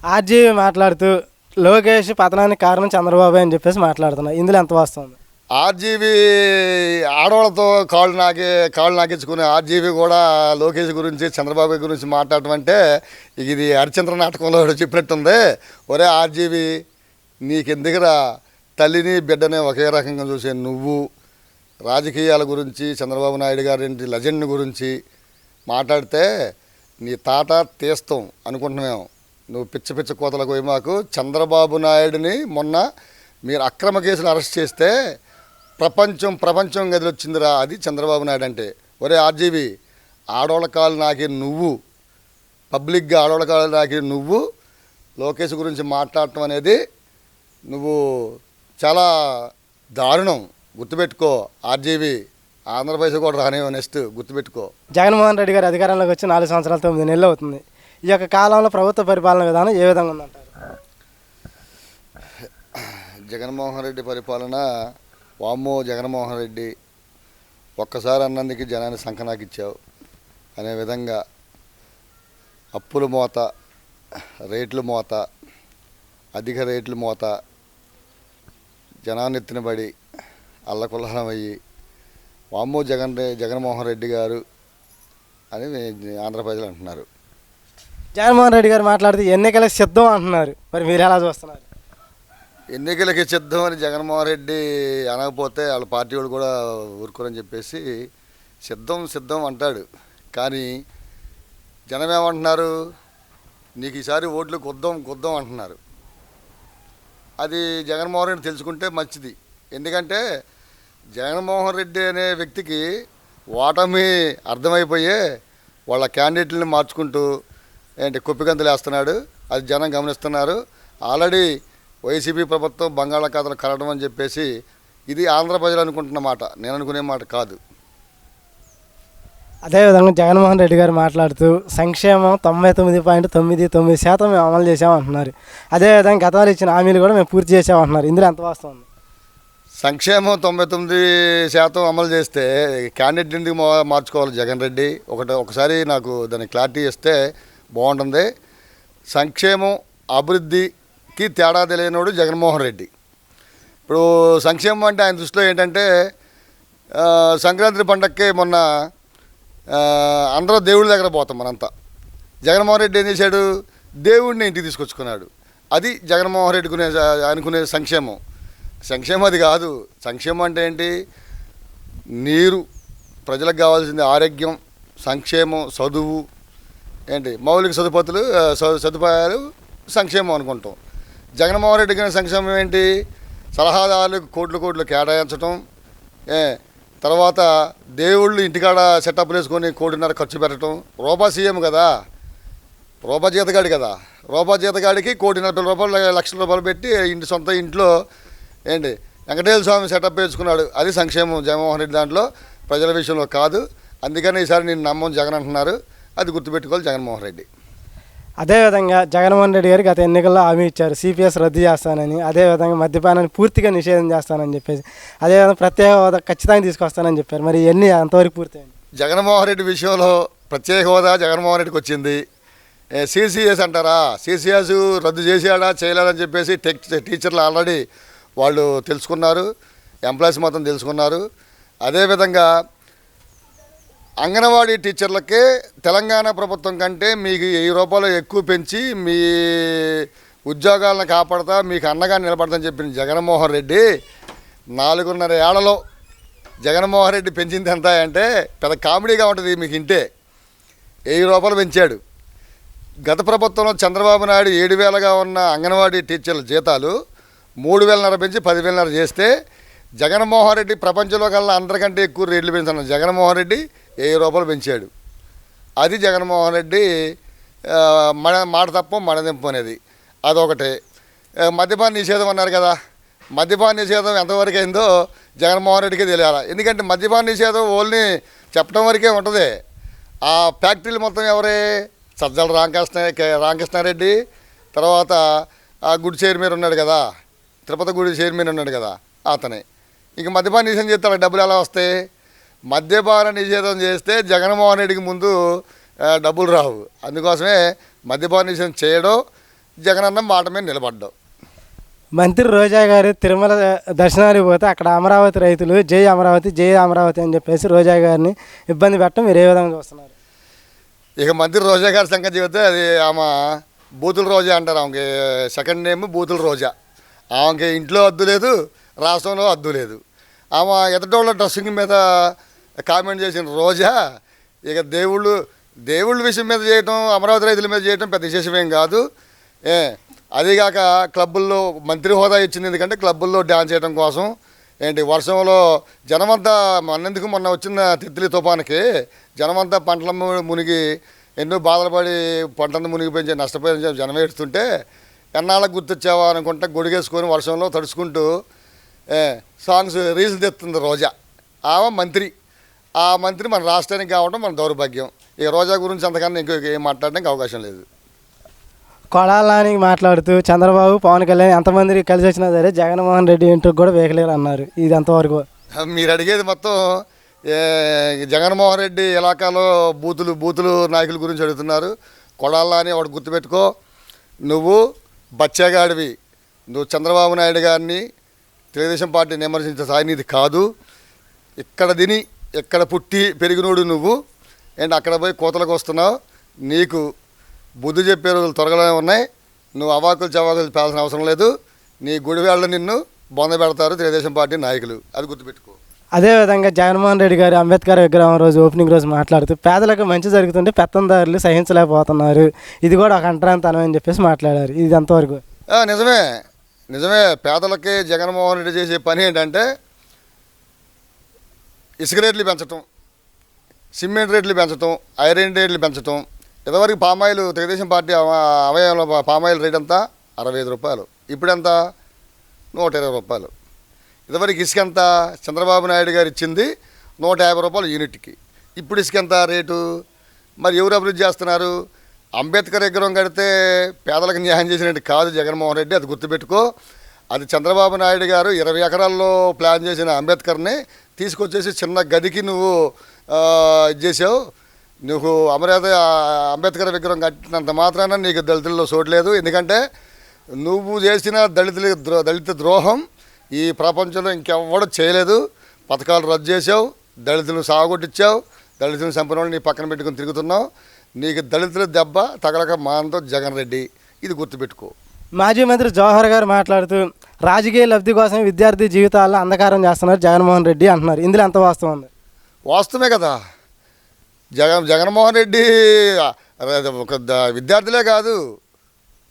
RGV మాట్లాడుతూ లోకేష్ పతనానికి కారణం చంద్రబాబు అని చెప్పేసి మాట్లాడుతున్నా. ఇందులో ఎంత వస్తుంది ఆర్జీవి ఆడవాళ్ళతో కాళ్ళు నాకి కాళ్ళు నాకించుకునే ఆర్జీబీ కూడా లోకేష్ గురించి చంద్రబాబు గురించి మాట్లాడటం అంటే ఇది హరిచంద్ర నాటకంలో చెప్పినట్టుంది. ఒరే ఆర్జీవి నీకెందుకురా తల్లిని బిడ్డని ఒకే రకంగా చూసే నువ్వు? రాజకీయాల గురించి చంద్రబాబు నాయుడు గారి లెజెండ్ గురించి మాట్లాడితే నీ తాట తీస్తాం అనుకుంటున్నాము నువ్వు పిచ్చ పిచ్చ కోతలకు పోయి మాకు చంద్రబాబు నాయుడిని మొన్న మీరు అక్రమ కేసులు అరెస్ట్ చేస్తే ప్రపంచం ప్రపంచం గదిలొచ్చిందిరా అది చంద్రబాబు నాయుడు అంటే. ఒరే ఆర్జీవి ఆడోళ్ళ కాలు నాకి నువ్వు. పబ్లిక్గా ఆడోళ్ళ కాలు నాకి నువ్వు. లోకేష్ గురించి మాట్లాడటం అనేది నువ్వు చాలా దారుణం. గుర్తుపెట్టుకో ఆర్జీవి ఆంధ్రప్రదేశ్ కూడా రానివ్వ నెక్స్ట్ గుర్తుపెట్టుకో. జగన్మోహన్ రెడ్డి గారు అధికారంలోకి వచ్చి నాలుగు సంవత్సరాల తొమ్మిది నెలలు అవుతుంది. ఈ యొక్క కాలంలో ప్రభుత్వ పరిపాలన విధానం ఏ విధంగా ఉందంటారు? జగన్మోహన్ రెడ్డి పరిపాలన వామ్మో జగన్మోహన్ రెడ్డి ఒక్కసారి అన్నందుకు జనాన్ని సంకనాకిచ్చావు అనే విధంగా అప్పుల మోత రేట్ల మోత అధిక రేట్ల మోత జనాన్ని ఎత్తినబడి అల్లకుల్లహం అయ్యి వామ్మో జగన్ జగన్మోహన్ రెడ్డి గారు అని ఆంధ్ర ప్రజలు అంటున్నారు. జగన్మోహన్ రెడ్డి గారు మాట్లాడితే ఎన్నికలకు సిద్ధం అంటున్నారు. మరి మీరు ఎలా చూస్తున్నారు? ఎన్నికలకి సిద్ధం అని జగన్మోహన్ రెడ్డి అనకపోతే వాళ్ళ పార్టీ వాళ్ళు కూడా ఊరుకోరని చెప్పేసి సిద్ధం సిద్ధం అంటాడు. కానీ జనం ఏమంటున్నారు? నీకు ఈసారి ఓట్లు కొద్దాం కొద్దాం అంటున్నారు. అది జగన్మోహన్ రెడ్డి తెలుసుకుంటే మంచిది. ఎందుకంటే జగన్మోహన్ రెడ్డి అనే వ్యక్తికి ఓటమి అర్థమైపోయే వాళ్ళ క్యాండిడేట్లను మార్చుకుంటూ ఏంటి కుప్పిగంతులు వేస్తున్నాడు అది జనం గమనిస్తున్నారు. ఆల్రెడీ వైసీపీ ప్రభుత్వం బంగాళాఖాతంలో కలడం అని చెప్పేసి ఇది ఆంధ్ర ప్రజలు అనుకుంటున్న మాట. నేను అనుకునే మాట కాదు. అదేవిధంగా జగన్మోహన్ రెడ్డి గారు మాట్లాడుతూ సంక్షేమం తొంభై తొమ్మిది పాయింట్ తొమ్మిది తొమ్మిది శాతం మేము అమలు చేసామంటున్నారు అదేవిధంగా గతంలో ఇచ్చిన హామీలు కూడా మేము పూర్తి చేసామంటున్నారు ఇందులో ఎంత వాస్తవం సంక్షేమం తొంభై తొమ్మిది శాతం అమలు చేస్తే క్యాండిడేట్ ఎందుకు మార్చుకోవాలి జగన్ రెడ్డి? ఒకటి ఒకసారి నాకు దాని క్లారిటీ ఇస్తే బాగుంటుంది. సంక్షేమం అభివృద్ధికి తేడా తెలియనోడు జగన్మోహన్ రెడ్డి. ఇప్పుడు సంక్షేమం అంటే ఆయన దృష్టిలో ఏంటంటే సంక్రాంతి పండక్కి మొన్న అందరూ దేవుడి దగ్గర పోతాం మనంతా. జగన్మోహన్ రెడ్డి ఏం చేశాడు? దేవుడిని ఇంటికి తీసుకొచ్చుకున్నాడు. అది జగన్మోహన్ రెడ్డి కొనే అనుకునే సంక్షేమం. సంక్షేమం అది కాదు. సంక్షేమం అంటే ఏంటి? నీరు ప్రజలకు కావాల్సింది ఆరోగ్యం సంక్షేమం చదువు ఏంటి? మౌలిక సదుపాతులు సదుపాయాలు సంక్షేమం అనుకుంటాం. జగన్మోహన్ రెడ్డి గారి సంక్షేమం ఏంటి? సలహాదారులకు కోట్లు కోట్లు కేటాయించటం ఏ తర్వాత దేవుళ్ళు ఇంటికాడ సెటప్లు వేసుకొని కోటిన్నర ఖర్చు పెట్టడం రూపా సీఎం కదా? రూపా జీతగాడి కదా? రూపా జీతగాడికి కోటి నలభై రూపాయలు లక్షల రూపాయలు పెట్టి ఇంటి సొంత ఇంట్లో ఏంటి? వెంకటేశ్వర స్వామి సెటప్ వేసుకున్నాడు. అది సంక్షేమం జగన్మోహన్ రెడ్డి దాంట్లో ప్రజల విషయంలో కాదు. అందుకని ఈసారి నేను నమ్మం జగన్ అంటున్నారు. అది గుర్తుపెట్టుకోవాలి జగన్మోహన్ రెడ్డి. అదేవిధంగా జగన్మోహన్ రెడ్డి గారు గత ఎన్నికల్లో హామీ ఇచ్చారు. సిపిఎస్ రద్దు చేస్తానని అదేవిధంగా మద్యపానాన్ని పూర్తిగా నిషేధం చేస్తానని చెప్పేసి అదేవిధంగా ప్రత్యేక హోదా ఖచ్చితంగా తీసుకొస్తానని చెప్పారు. మరి ఇవన్నీ ఎంతవరకు పూర్తయింది. జగన్మోహన్ రెడ్డి విషయంలో ప్రత్యేక హోదా జగన్మోహన్ రెడ్డికి వచ్చింది. సిసిఎస్ అంటారా? సిసిఎస్ రద్దు చేసాడా చేయలేదని చెప్పేసి టెక్ టీచర్లు ఆల్రెడీ వాళ్ళు తెలుసుకున్నారు. ఎంప్లాయీస్ మొత్తం తెలుసుకున్నారు. అదేవిధంగా అంగన్వాడీ టీచర్లకే తెలంగాణ ప్రభుత్వం కంటే మీకు వెయ్యి రూపాయలు ఎక్కువ పెంచి మీ ఉద్యోగాలను కాపాడతా మీకు అండగా నిలబడతాని చెప్పిన జగన్మోహన్ రెడ్డి నాలుగున్నర ఏళ్ళలో జగన్మోహన్ రెడ్డి పెంచింది ఎంత అంటే పెద్ద కామెడీగా ఉంటుంది మీకు ఇంటే వెయ్యి రూపాయలు పెంచాడు. గత ప్రభుత్వంలో చంద్రబాబు నాయుడు ఏడు వేలగా ఉన్న అంగన్వాడీ టీచర్ల జీతాలు మూడు వేలన్నర పెంచి పదివేలన్నర చేస్తే జగన్మోహన్ రెడ్డి ప్రపంచంలో కల్లా అందరికంటే ఎక్కువ రేట్లు పెంచుతున్న జగన్మోహన్ రెడ్డి. వెయ్యి రూపాయలు పెంచాడు. అది జగన్మోహన్ రెడ్డి ఆ, మన మాట తప్ప మడదింపు అనేది. అదొకటి. మద్యపాన నిషేధం అన్నారు కదా. మద్యపాన నిషేధం ఎంతవరకు అయిందో జగన్మోహన్ రెడ్డికి తెలియాలి. ఎందుకంటే మద్యపాన నిషేధం ఓన్లీ చెప్పడం వరకే ఉంటుంది. ఆ ఫ్యాక్టరీలు మొత్తం ఎవరే? సజ్జల రామకృష్ణ రామకృష్ణారెడ్డి తర్వాత ఆ గుడి చైర్మన్ ఉన్నాడు కదా. తిరుపతి గుడి చైర్మన్ ఉన్నాడు కదా అతనే. ఇంక మద్యపాన నిషేధం చేస్తాడు? డబ్బులు ఎలా వస్తాయి? మద్యపాన నిషేధం చేస్తే జగన్మోహన్ రెడ్డికి ముందు డబ్బులు రావు. అందుకోసమే మద్యపాన నిషేధం చేయడం జగనన్న మాట మీద నిలబడ్డావు మంత్రి రోజా గారు తిరుమల దర్శనానికి పోతే అక్కడ అమరావతి రైతులు జై అమరావతి జై అమరావతి అని చెప్పేసి రోజా గారిని ఇబ్బంది పెట్టడం మీరు ఏ విధంగా చూస్తున్నారు? ఇక మంత్రి రోజా గారి సంగతి చెబితే అది ఆమె బూతుల రోజా అంటారు ఆమెకి. సెకండ్ నేమ్ బూతుల రోజా. ఆమెకి ఇంట్లో అద్దు లేదు రాష్ట్రంలో అద్దు లేదు. ఆమె ఎదటోళ్ళ డ్రెస్సింగ్ మీద కామెంట్ చేసిన రోజా ఇక దేవుళ్ళు దేవుళ్ళ విషయం మీద చేయటం అమరావతి రైతుల మీద చేయటం పెద్ద విశేషమేం కాదు. ఏ అదిగాక క్లబ్బుల్లో మంత్రి హోదా ఇచ్చింది ఎందుకంటే క్లబ్బుల్లో డ్యాన్స్ చేయడం కోసం. ఏంటి వర్షంలో జనమంతా మొన్నెందుకు మొన్న వచ్చిన తిత్లీ తుఫానికి జనమంతా పంటల మునిగి ఎన్నో బాధలు పడి పంటను మునిగిపోయి నష్టపోయిన జనం ఏడుస్తుంటే ఎన్నాళ్ళకు గుర్తొచ్చావా అనుకుంటే గొడిగేసుకొని వర్షంలో తడుచుకుంటూ సాంగ్స్ రీల్స్ తెస్తుంది రోజా. ఆమె మంత్రి. ఆ మంత్రి మన రాష్ట్రానికి కావడం మన దౌర్భాగ్యం. ఇక రోజా గురించి అంతకన్నా ఇంకో ఏం మాట్లాడడానికి అవకాశం లేదు. కొడాలని మాట్లాడుతూ చంద్రబాబు పవన్ కళ్యాణ్ ఎంతమంది కలిసి వచ్చినా సరే జగన్మోహన్ రెడ్డి ఇంటికి కూడా వేయలేరు అన్నారు ఇది ఎంతవరకు మీరు అడిగేది మొత్తం జగన్మోహన్ రెడ్డి ఇలాకాలో బూతులు బూతులు నాయకుల గురించి అడుగుతున్నారు. కొడాలా అని ఒకటి గుర్తుపెట్టుకో. నువ్వు బచ్చాగాడివి. నువ్వు చంద్రబాబు నాయుడు గారిని తెలుగుదేశం పార్టీని విమర్శించే నీది కాదు. ఇక్కడ తిని ఎక్కడ పుట్టి పెరిగినోడు నువ్వు? అండ్ అక్కడ పోయి కోతలకు వస్తున్నావు? నీకు బుద్ధి చెప్పే రోజులు త్వరగానే ఉన్నాయి. నువ్వు అవాకులు చవాకులు పేల్సిన అవసరం లేదు. నీ గుడివేళ్ళ నిన్ను బొంద పెడతారు తెలుగుదేశం పార్టీ నాయకులు. అది గుర్తుపెట్టుకో. అదేవిధంగా జగన్మోహన్ రెడ్డి గారు అంబేద్కర్ విగ్రహం రోజు ఓపెనింగ్ రోజు మాట్లాడుతూ పేదలకు మంచి జరుగుతుంటే పెత్తందారులు సహించలేకపోతున్నారు. ఇది కూడా ఒక అంటరాంతనం అని చెప్పేసి మాట్లాడారు. ఇది ఎంతవరకు? నిజమే. నిజమే. పేదలకి జగన్మోహన్ రెడ్డి చేసే పని ఏంటంటే ఇసుక రేట్లు పెంచటం సిమెంట్ రేట్లు పెంచడం ఐరన్ రేట్లు పెంచడం ఇదివరకు పామాయిల్ తెలుగుదేశం పార్టీ అవ- అవయవంలో పామాయిల్ రేట్ ఎంత? అరవై ఐదు రూపాయలు. ఇప్పుడు ఎంత? నూట ఇరవై రూపాయలు. ఇదివరకు ఇసుక ఎంత? చంద్రబాబు నాయుడు గారు ఇచ్చింది నూట యాభై రూపాయలు యూనిట్కి. ఇప్పుడు ఇసుక ఎంత రేటు? మరి ఎవరు అభివృద్ధి చేస్తున్నారు? అంబేద్కర్ విగ్రహం కడితే పేదలకు న్యాయం చేసినట్టు కాదు జగన్మోహన్ రెడ్డి అది గుర్తుపెట్టుకో. అది చంద్రబాబు నాయుడు గారు ఇరవై ఎకరాల్లో ప్లాన్ చేసిన అంబేద్కర్ని తీసుకొచ్చేసి చిన్న గదికి నువ్వు ఇది చేసావు. నువ్వు అమరావతి అంబేద్కర్ విగ్రహం కట్టినంత మాత్రాన నీకు దళితుల్లో చూడలేదు ఎందుకంటే నువ్వు చేసిన దళితుల ద్రో దళిత ద్రోహం ఈ ప్రపంచంలో ఇంకెవ్వడు చేయలేదు. పథకాలు రద్దు చేసావు దళితులను సాగొట్టించావు దళితులను చంపిన నీ పక్కన పెట్టుకుని తిరుగుతున్నావు. నీకు దళితుల దెబ్బ తగలక మానంతో జగన్ రెడ్డి. ఇది గుర్తుపెట్టుకో. మాజీ మంత్రి జవహర్ గారు మాట్లాడుతూ రాజకీయ లబ్ధి కోసం విద్యార్థి జీవితాల్లో అంధకారం చేస్తున్నారు జగన్మోహన్ రెడ్డి అంటున్నారు. ఇందులో ఎంత వాస్తవం ఉంది? వాస్తవమే కదా. జగన్ జగన్మోహన్ రెడ్డి ఒక విద్యార్థులే కాదు.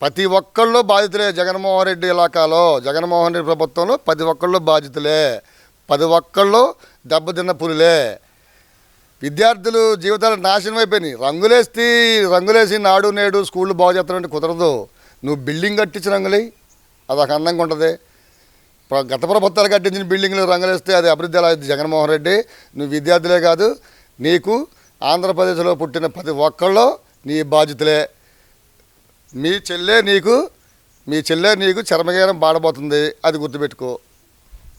ప్రతి ఒక్కళ్ళు బాధితులే జగన్మోహన్ రెడ్డి ఇలాకాలో. జగన్మోహన్ రెడ్డి ప్రభుత్వంలో ప్రతి ఒక్కళ్ళు బాధితులే. పది ఒక్కళ్ళు దెబ్బతిన్న పులులే. విద్యార్థులు జీవితాలు నాశనం అయిపోయినాయి. రంగులేసి రంగులేసి నాడు నేడు స్కూళ్ళు బాగు చేస్తారంటే కుదరదు. నువ్వు బిల్డింగ్ కట్టించి రంగులే. అది ఒక అందంగా ఉంటుంది. గత ప్రభుత్వాలు కట్టించిన బిల్డింగ్లు రంగులేస్తే అది అభివృద్ధి ఎలా జగన్మోహన్ రెడ్డి నువ్వు విద్యార్థులే కాదు నీకు ఆంధ్రప్రదేశ్లో పుట్టిన ప్రతి ఒక్కళ్ళు నీ బాధ్యతలే. మీ చెల్లె నీకు మీ చెల్లె నీకు చర్మగీరం బాడబోతుంది అది గుర్తుపెట్టుకో.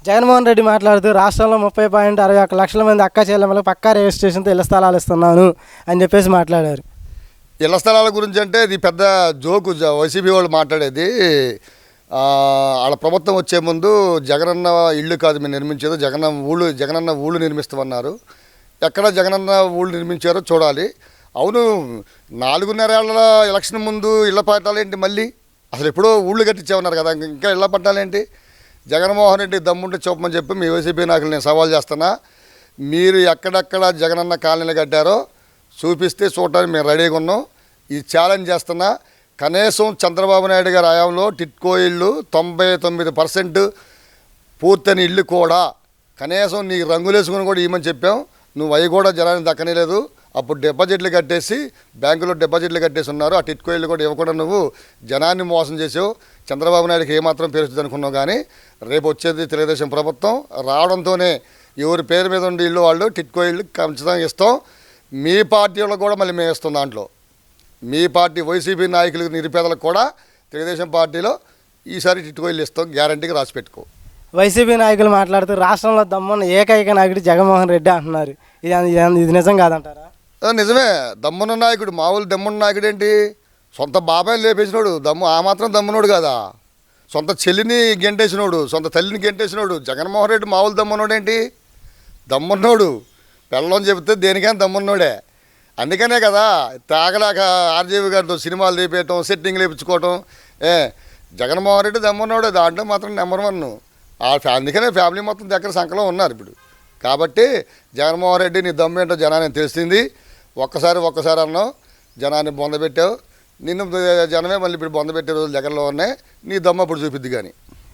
జగన్మోహన్ రెడ్డి మాట్లాడుతూ రాష్ట్రంలో ముప్పై పాయింట్ అరవై ఒక్క లక్షల మంది అక్క చెల్లెమ్మలకు పక్కా రిజిస్ట్రేషన్తో ఇళ్ళ స్థలాలు ఇస్తున్నాను అని చెప్పేసి మాట్లాడారు. ఇళ్ళ స్థలాల గురించి అంటే ఇది పెద్ద జోకు వైసీపీ వాళ్ళు మాట్లాడేది. వాళ్ళ ప్రభుత్వం వచ్చే ముందు జగనన్న ఇల్లు కాదు మేము నిర్మించేది జగన్ ఊళ్ళు జగనన్న ఊళ్ళు నిర్మిస్తామన్నారు. ఎక్కడ జగనన్న ఊళ్ళు నిర్మించారో చూడాలి. అవును నాలుగున్నరేళ్ళ ఎలక్షన్ ముందు ఇళ్ళ పట్టాలేంటి మళ్ళీ? అసలు ఎప్పుడో ఊళ్ళు కట్టించామన్నారు కదా ఇంకా ఇళ్ళ పట్టాలేంటి? జగన్మోహన్ రెడ్డి దమ్ముంటే చూపమని చెప్పి మీ వైసీపీ నాయకులు నేను సవాల్ చేస్తున్నా. మీరు ఎక్కడెక్కడ జగనన్న కాలనీలు కట్టారో చూపిస్తే చూడటానికి మేము రెడీగా ఉన్నాం. ఇది ఛాలెంజ్ చేస్తున్నా. కనీసం చంద్రబాబు నాయుడు గారి హయాంలో టిట్కో ఇళ్ళు తొంభై తొమ్మిది పర్సెంట్ పూర్తయిన ఇల్లు కూడా కనీసం నీకు రంగులేసుకుని కూడా ఇవ్వమని చెప్పాం. నువ్వు అవి కూడా జనానికి దక్కనేలేదు. అప్పుడు డిపాజిట్లు కట్టేసి బ్యాంకులో డిపాజిట్లు కట్టేసి ఉన్నారు. ఆ టిట్కో ఇల్లు కూడా ఇవ్వకుండా నువ్వు జనాన్ని మోసం చేసావు. చంద్రబాబు నాయుడుకి ఏమాత్రం పేరుస్తుంది అనుకున్నావు కానీ రేపు వచ్చేది తెలుగుదేశం ప్రభుత్వం. రావడంతోనే ఎవరి పేరు మీద ఉండే ఇల్లు వాళ్ళు టిట్కో ఇల్లు ఖచ్చితంగా ఇస్తాం. మీ పార్టీ కూడా మళ్ళీ మేము ఇస్తాం దాంట్లో. మీ పార్టీ వైసీపీ నాయకులకు నిరుపేదలకు కూడా తెలుగుదేశం పార్టీలో ఈసారి టిట్కో ఇల్లు ఇస్తాం గ్యారంటీగా రాసి పెట్టుకో. వైసీపీ నాయకులు మాట్లాడుతూ రాష్ట్రంలో దమ్మున్న ఏకైక నాయకుడు జగన్మోహన్ రెడ్డి అంటున్నారు. ఇది ఇది నిజం కాదంటారా? నిజమే. దమ్మున్న నాయకుడు మామూలు దమ్మున్న నాయకుడు ఏంటి? సొంత బాబాయ్ లేపేసినోడు దమ్ము ఆ మాత్రం దమ్మునోడు కదా? సొంత చెల్లిని గెంటేసినోడు సొంత తల్లిని గెంటేసినోడు జగన్మోహన్ రెడ్డి మామూలు దమ్మున్నోడు ఏంటి? దమ్మున్నోడు. పెళ్ళం చెబితే దేనికైనా దమ్మున్నోడే. అందుకనే కదా తాగలేక ఆర్జీవి గారితో సినిమాలు తీపేయటం సెట్టింగ్ లేపించుకోవటం ఏ జగన్మోహన్ రెడ్డి దమ్మున్నోడే దాంట్లో మాత్రం నెంబర్ వన్. ఆ ఫ్యా- అందుకనే ఫ్యామిలీ మొత్తం దగ్గర సంఖ్యలో ఉన్నారు ఇప్పుడు. కాబట్టి జగన్మోహన్ రెడ్డి నీ దమ్ము ఏంటో జనానికి తెలిసింది. ఒక్కసారి ఒక్కసారి అన్నావు జనాన్ని బొందబెట్టావు నిన్ను జనమే మళ్ళీ ఇప్పుడు బొందబెట్టే రోజులు దగ్గరలో ఉన్నాయి. నీ దమ్ము అప్పుడు చూపిద్ది కానీ.